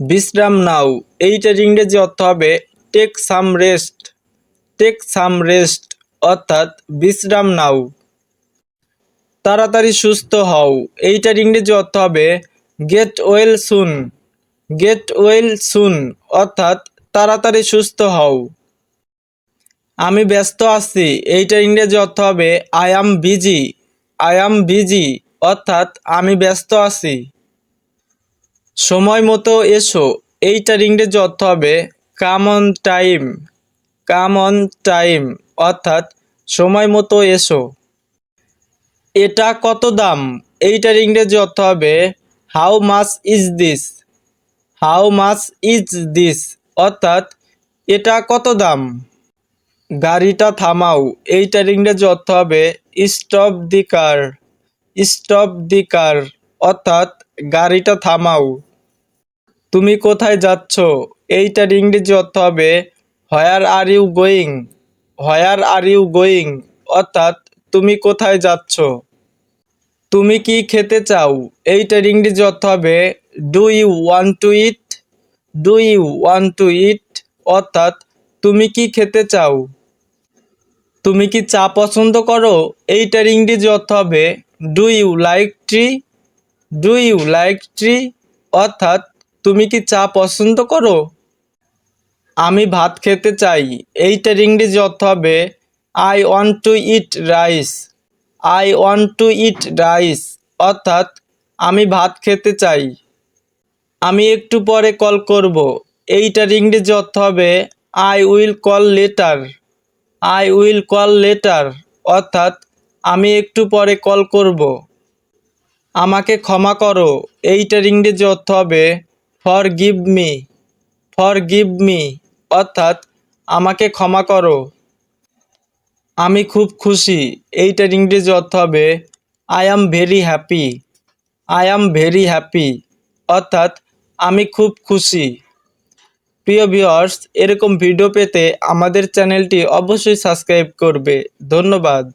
বিশ্রাম নাও। এইটার ইংরেজি অর্থ হবে take some rest take some rest অর্থাৎ বিশ্রাম নাও। তাড়াতাড়ি সুস্থ হও। এইটার ইংরেজি অর্থ হবে get well soon get well soon অর্থাৎ তাড়াতাড়ি সুস্থ হও। আমি ব্যস্ত আছি। এইটার ইংরেজি অর্থ হবে I am busy I am busy অর্থাৎ আমি ব্যস্ত আছি। সময় মতো এসো। এইটার ইংরেজি অর্থ হবে come on time come on time অর্থাৎ সময় মতো এসো। এটা কত দাম? এইটার ইংরেজি অর্থ হবে how much is this how much is this অর্থাৎ, এটা কত দাম? গাড়িটা থামাও। এইটার ইংরেজি অর্থ হবে stop the car stop the কার অর্থাৎ, গাড়িটা থামাও। তুমি কোথায় যাচ্ছ? এইটার ইংরেজি অর্থ হবে where are you going where are you going অর্থাৎ, তুমি কোথায় যাচ্ছ? তুমি কি খেতে চাও? এইটার ইংরেজি অর্থ হবে do you want to eat do you want to eat অর্থাৎ, তুমি কি খেতে চাও? তুমি কি চা পছন্দ করো? এইটার ইংরেজি অর্থ হবে do you like tree do you like tree অর্থাৎ তুমি কি চা পছন্দ করো? আমি ভাত খেতে চাই। এইটার ইংরেজি অর্থ হবে I want to eat rice I want to eat rice অর্থাৎ আমি ভাত খেতে চাই। আমি একটু পরে কল করব। এইটার ইংরেজি অর্থ হবে I will call later I will call later অর্থাৎ আমি একটু পরে কল করব। আমাকে ক্ষমা করো। এইটার ইংরেজি অর্থ হবে forgive me forgive me অর্থাৎ আমাকে ক্ষমা করো। আমি খুব খুশি। এইটার ইংরেজি অর্থ হবে I am very happy I am very happy অর্থাৎ আমি খুব খুশি। প্রিয় ভিউয়ার্স এরকম ভিডিও পেতে আমাদের চ্যানেলটি অবশ্যই সাবস্ক্রাইব করবে। ধন্যবাদ।